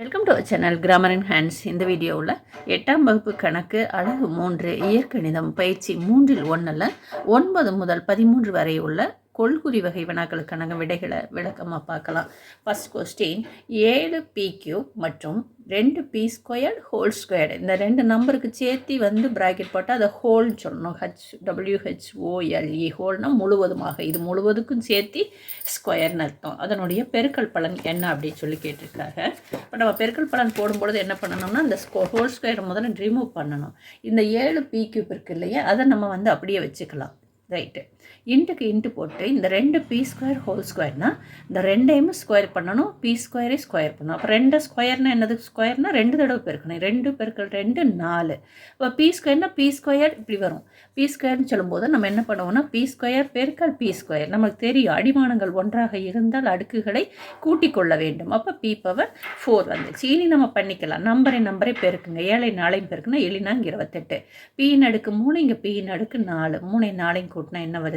Welcome to channel grammar and hands இந்த வீடியோவில் எட்டாம் வகுப்பு கணக்கு அழகு மூன்று இயற்கணிதம் பயிற்சி மூன்றில் ஒன்றில் ஒன்பது முதல் பதிமூன்று வரை உள்ள கொள்குறி வகை வினாக்களுக்கான விடைகளை விளக்கமாக பார்க்கலாம். ஃபஸ்ட் கொஸ்டின் ஏழு பி கியூப் மற்றும் ரெண்டு பி ஸ்கொயர்ட் ஹோல் ஸ்கொயர்டு இந்த ரெண்டு நம்பருக்கு சேர்த்து வந்து ப்ராக்கெட் போட்டால் அதை ஹோல் சொல்லணும். ஹச் டபிள்யூஹெச்ஓஎல்இ ஹோல்னால் முழுவதுமாக. இது முழுவதுக்கும் சேர்த்து ஸ்கொயர்னு அர்த்தம். அதனுடைய பெருக்கல் பலன் என்ன அப்படின்னு சொல்லி கேட்டிருக்காங்க. இப்போ நம்ம பெருக்கல் பலன் போடும்பொழுது என்ன பண்ணணும்னா அந்த ஸ்கோ ஹோல் ஸ்கொயர் முதல்ல ரிமூவ் பண்ணணும். இந்த ஏழு பி கியூப் இருக்கு இல்லையா அதை நம்ம வந்து அப்படியே வச்சுக்கலாம். ரைட்டு இன்ட்டுக்கு இன்ட்டு போட்டு இந்த ரெண்டு பி ஸ்கொயர் ஹோல் ஸ்கொயர்னா இந்த ரெண்டையும் ஸ்கொயர் பண்ணணும் பி ஸ்கொயரே ஸ்கொயர் பண்ணணும். அப்போ ரெண்டு ஸ்கொயர்னா என்னது? ஸ்கொயர்னா ரெண்டு தடவை பெருக்கணும். ரெண்டு பெருக்கள் ரெண்டு நாலு. இப்போ பி ஸ்கொயர்னா பி ஸ்கொயர் இப்படி வரும். பி ஸ்கொயர்னு சொல்லும்போது நம்ம என்ன பண்ணுவோம்னா பி ஸ்கொயர் பெருக்கல் பி ஸ்கொயர் நமக்கு தெரியும் அடிமானங்கள் ஒன்றாக இருந்தால் அடுக்குகளை கூட்டிக் கொள்ள வேண்டும். அப்போ பி பவர் ஃபோர் வந்துச்சு. இனி நம்ம பண்ணிக்கலாம். நம்பரை நம்பரை பெருக்குங்க. ஏழை நாளையும் பெருக்குனா எளினாங்க இருபத்தெட்டு. பியின் அடுக்கு மூணு இங்கே பியின் அடுக்கு நாலு. மூணை நாளையும் கூட்டினா என்ன வருது?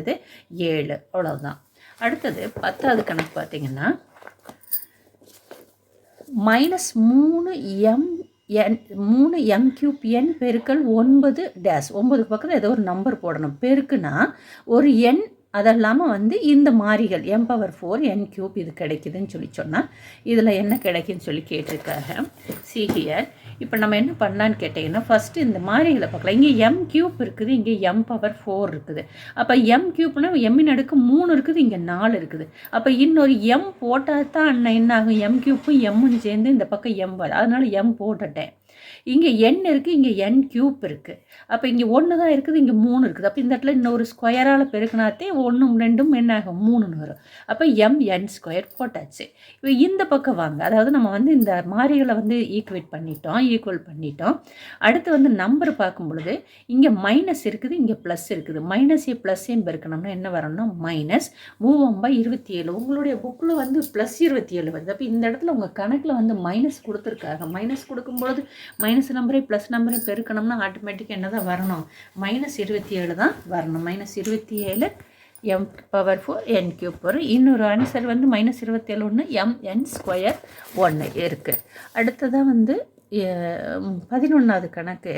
ஏழு. அவ்வளோதான் அடுத்தது பத்தாவது கணக்கு பார்த்தீங்கன்னா மைனஸ் மூணு எம் என் மூணு எம் கியூப் என் பெருக்கல் ஒன்பது டேஸ் ஒன்பதுக்கு பக்கத்தில் ஏதோ ஒரு நம்பர் போடணும். பெருக்குனா ஒரு எண் அதெல்லாமல் வந்து இந்த மாறிகள் M power four N cube இது கிடைக்குதுன்னு சொல்லி சொன்னால் இதில் என்ன கிடைக்குன்னு சொல்லி கேட்டிருக்காங்க. சிஹியர் இப்போ நம்ம என்ன பண்ணலான்னு கேட்டிங்கன்னா ஃபஸ்ட்டு இந்த மாறிகளை பார்க்கலாம். இங்கே எம் கியூப் இருக்குது இங்கே எம் பவர் ஃபோர் இருக்குது. அப்போ எம் கியூப்னா எம்மின் அடுக்கு மூணு இருக்குது இங்கே நாலு இருக்குது. அப்போ இன்னொரு எம் போட்டால் தான் அண்ணன் என்ன ஆகும்? எம் கியூப்பும் எம்மும் சேர்ந்து இந்த பக்கம் எம் வரும். அதனால் எம் போட்டுட்டேன். இங்கே என் இருக்குது இங்கே என் கியூப் இருக்குது அப்போ இங்கே ஒன்று தான் இருக்குது இங்கே மூணு இருக்குது. அப்போ இந்த இடத்துல இன்னொரு ஸ்கொயரால் பெருக்கினாத்தே ஒன்றும் ரெண்டும் என்ன ஆகும்? மூணுன்னு வரும். அப்போ எம் என் ஸ்கொயர் போட்டாச்சு. இப்போ இந்த பக்கம் வாங்க. அதாவது நம்ம வந்து இந்த மாறிகளை வந்து ஈக்குவேட் பண்ணிட்டோம் ஈக்குவல் பண்ணிட்டோம். அடுத்து வந்து நம்பர் பார்க்கும் பொழுது இங்கே மைனஸ் இருக்குது இங்கே ப்ளஸ் இருக்குது. மைனஸ் ஏ ப்ளஸ்ஸையும் பெருக்கணும்னா என்ன வரணும்னா மைனஸ் மூவம்பா இருபத்தி ஏழு. உங்களுடைய புக்கில் வந்து ப்ளஸ் இருபத்தி ஏழு வருது. அப்போ இந்த இடத்துல உங்கள் கணக்கில் வந்து மைனஸ் கொடுத்துருக்காங்க. மைனஸ் கொடுக்கும்பொழுது மைனஸ் நம்பரை ப்ளஸ் நம்பரை பெருக்கணும்னா ஆட்டோமேட்டிக்காக என்ன தான் வரணும்? மைனஸ் இருபத்தி ஏழு தான் வரணும். மைனஸ் இருபத்தி ஏழு M power four N cube வரும் இன்னொரு ஆன்சர் வந்து மைனஸ் இருபத்தேழு ஒன்று எம் என் ஸ்கொயர் ஒன்று இருக்குது அடுத்ததாக வந்து பதினொன்றாவது கணக்கு.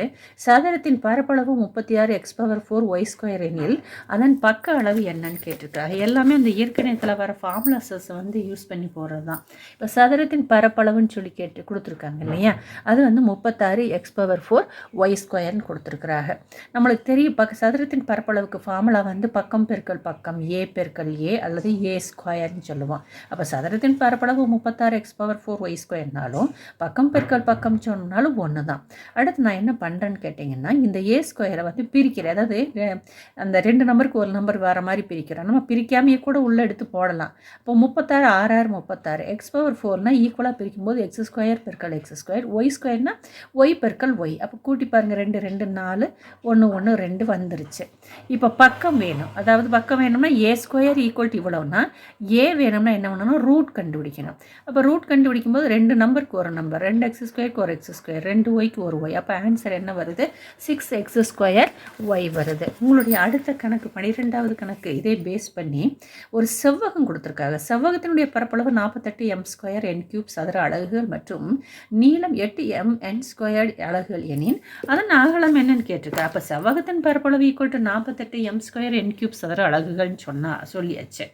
சாதனத்தின் பரப்பளவு முப்பத்தி ஆறு X power four Y square எனில் அதன் பக்க அளவு என்னன்னு கேட்டிருக்காங்க. எல்லாமே அந்த இயற்கணியத்தில் வர ஃபார்முலாசஸ் வந்து யூஸ் பண்ணி போடுறது தான் இப்போ சதுரத்தின் பரப்பளவுன்னு சொல்லி கேட்டு கொடுத்துருக்காங்க இல்லையா? அது வந்து முப்பத்தாறு எக்ஸ் பவர் ஃபோர் ஒய் ஸ்கொயர்னு கொடுத்துருக்குறாங்க. நம்மளுக்கு தெரியும் பக்க சதுரத்தின் பரப்பளவுக்கு ஃபார்முலா வந்து பக்கம் பெருக்கல் பக்கம் ஏ பெருக்கல் ஏ அல்லது ஏ ஸ்கொயர்னு சொல்லுவோம். அப்போ சதுரத்தின் பரப்பளவு முப்பத்தாறு எக்ஸ் பவர் ஃபோர் ஒய் ஸ்கொயர்னாலும் பக்கம் பெருக்கல் பக்கம் சொன்னாலும் ஒன்று தான் அடுத்து நான் என்ன பண்ணுறேன்னு கேட்டிங்கன்னா இந்த ஏ ஸ்கொயரை வந்து பிரிக்கிறேன் அதாவது அந்த ரெண்டு நம்பருக்கு ஒரு நம்பர் வேறு மாதிரி பிரிக்கிறோம். நம்ம பிரிக்காமையே கூட உள்ளே எடுத்து போடலாம். இப்போ முப்பத்தாறு ஆறு ஆறு முப்பத்தாறு எக்ஸ் பவர் ஃபோர்னால் ஈக்குவலாக பிரிக்கும்போது எக்ஸ் ஸ்கொயர் பெருக்கல் எக்ஸ் ஸ்கொயர் ஒய் ஸ்கொயர்னால் ஒய் பெருக்கல் ஒய் அப்போ கூட்டி பாருங்கள் ரெண்டு ரெண்டு நாலு ஒன்று ஒன்று ரெண்டு வந்துருச்சு. இப்போ பக்கம் வேணும். அதாவது பக்கம் வேணும்னா ஏ ஸ்கொயர் ஈக்குவல் டு இவ்வளோனா ஏ வேணும்னா என்ன பண்ணணும்? ரூட் கண்டுபிடிக்கணும். அப்போ ரூட் கண்டுபிடிக்கும் போது ரெண்டு நம்பருக்கு ஒரு நம்பர் ரெண்டு எக்ஸ் ஸ்கொயருக்கு ஒரு எக்ஸ் ஸ்கொயர் ரெண்டு ஒய்க்கு ஒரு ஒய் அப்போ ஆன்சர் என்ன வருது? சிக்ஸ் எக்ஸ் ஸ்கொயர் ஒய் வருது. உங்களுடைய அடுத்த கணக்கு பன்னிரெண்டாவது கணக்கு இதே பேஸ் பண்ணி ஒரு செவ்வகம் கொடுத்துருக்காங்க. செவ்வகத்தினுடைய பரப்பளவு நாற்பத்தெட்டு எம் ஸ்கொயர் என் கியூப் சதுர அலகுகள் மற்றும் நீளம் எட்டு எம் என் ஸ்கொயர் அலகுகள் எனின் அதன் அகலம் என்னன்னு கேட்டிருக்கா அப்போ செவ்வகத்தின் பரப்பளவு ஈக்குவல் டு நாற்பத்தெட்டு எம் ஸ்கொயர் என் கியூப் சதுர அலகுகள்னு சொன்னால் சொல்லியாச்சு.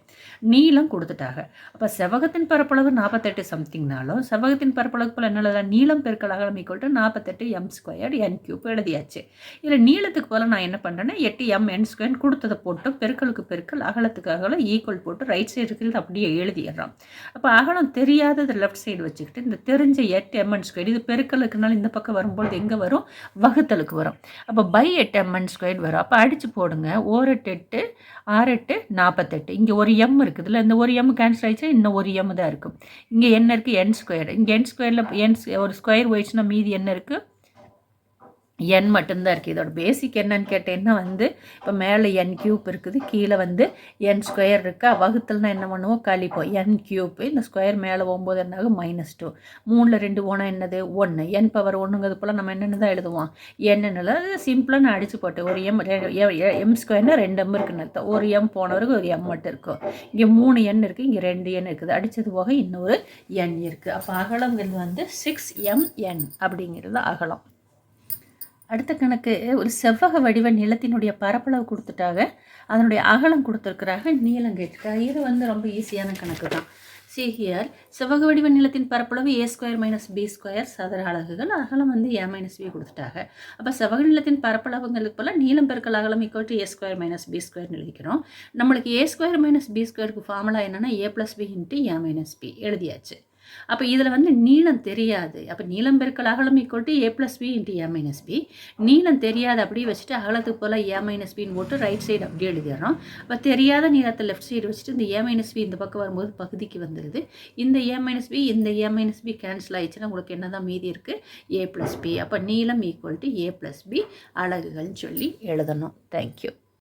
நீளம் கொடுத்துட்டாங்க. அப்போ செவ்வகத்தின் பரப்பளவு நாற்பத்தெட்டு சம்திங்னாலும் செவகத்தின் பரப்பளவு போல் என்ன நீளம் பெருக்கல் அகலம் ஈக்குவல் டு நாற்பத்தெட்டு எம் ஸ்கொயர் என் கியூப் எழுதியாச்சு. இதில் நீளத்துக்கு போல் நான் என்ன பண்ணுறேன்னா எட்டு எம் என் ஸ்கொயர் கொடுத்ததை போட்டு பெருக்கலுக்கு பெருக்கல் அகலத்துக்கு அகலம் ஈக்குவல் போட்டு ரைட் சைடு இருக்கிறது அப்படியே எழுதிடுறோம். அப்போ அகலம் தெரியாதது லெஃப்ட் சைடு வச்சுக்கிட்டு இந்த தெரிஞ்ச எட்டு எம்என் ஸ்கொயர் இது பெருக்கலுக்குனால இந்த பக்கம் வரும்போது எங்கே வரும்? வகுத்தலுக்கு வரும். அப்போ பை எட்டு எம்என் ஸ்கொயர் வரும். அப்போ அடித்து போடுங்க. ஓரெட்டு எட்டு ஆறு எட்டு நாற்பத்தெட்டு இங்கே ஒரு எம் எம் இருக்குதுல்ல இந்த ஒரு எம் கேன்சல் ஆயிடுச்சுன்னா இன்னும் ஒரு எம் தான் இருக்கும். இங்கே என்ன இருக்குது என் ஸ்கொயர் இங்கே என் ஸ்கொயரில் என் ஒரு ஸ்கொயர் போயிடுச்சுன்னா மீதி என்ன இருக்குது என் மட்டும்தான் இருக்குது இதோட பேசிக் என்னன்னு கேட்டேன்னா வந்து இப்போ மேலே என் கியூப் இருக்குது கீழே வந்து என் ஸ்கொயர் இருக்கா? வகுத்தல்னா என்ன பண்ணுவோம்? கழிப்போம். என் கியூப் இந்த ஸ்கொயர் மேலே ஒம்பது என்னாகும்? மைனஸ் டூ மூணில் ரெண்டு ஓனா என்னது? ஒன்று என் பவர் ஒன்றுங்கிறது போல் நம்ம என்னென்னு தான் எழுதுவோம். என்னென்னு சிம்பிளாக நான் அடித்து போட்டேன் ஒரு எம் எம் ஸ்கொயர்னால் ரெண்டு எம் இருக்குன்னு அர்த்தம். ஒரு எம் போனவருக்கு ஒரு எம் மட்டும் இருக்கும். இங்கே மூணு எண் இருக்குது இங்கே ரெண்டு எண் இருக்குது. அடித்தது போக இன்னொரு எண் இருக்குது அப்போ அகலங்கிறது வந்து சிக்ஸ் எம் என் அப்படிங்கிறது அகலம். அடுத்த கணக்கு ஒரு செவ்வக வடிவ நிலத்தினுடைய பரப்பளவு கொடுத்துட்டாங்க. அதனுடைய அகலம் கொடுத்துருக்குறாங்க நீளம் கேட்டுட்டாங்க இது வந்து ரொம்ப ஈஸியான கணக்கு தான். சிஹியர் செவ்வக வடிவ நிலத்தின் பரப்பளவு A square minus B square சதுர அலகுகள். அகலம் வந்து ஏ மைனஸ் பி கொடுத்துட்டாங்க. அப்போ செவ்வக நிலத்தின் பரப்பளவுங்களுக்கு போல் நீளம் பெருக்கல் அகலம் equal to A square minus B ஸ்கொயர்னு எழுதிக்கிறோம். நம்மளுக்கு ஏ ஸ்கொயர் மைனஸ் பி ஸ்கொயருக்கு ஃபார்முலா என்னென்னா A plus B into A minus B எழுதியாச்சு. அப்போ இதில் வந்து நீளம் தெரியாது. அப்போ நீளம் பெருக்கல் அகலம் equal to A plus B into A minus B நீளம் தெரியாது அப்படியே வச்சுட்டு அகலத்துக்கு போல் ஏ மைனஸ் பின்னு போட்டு ரைட் சைடு அப்படியே எழுதிடுறோம். அப்போ தெரியாத நீளத்தை லெஃப்ட் சைடு வச்சுட்டு இந்த ஏ மைனஸ் பி இந்த பக்கம் வரும்போது பகுதிக்கு வந்துடுது இந்த ஏ மைனஸ் பி இந்த ஏ மைனஸ் பி கேன்சல் ஆயிடுச்சுன்னா உங்களுக்கு என்ன தான் மீதி இருக்குது ஏ ப்ளஸ் பி அப்போ நீளம் equal to A plus B அழகுகள்னு சொல்லி எழுதணும். Thank you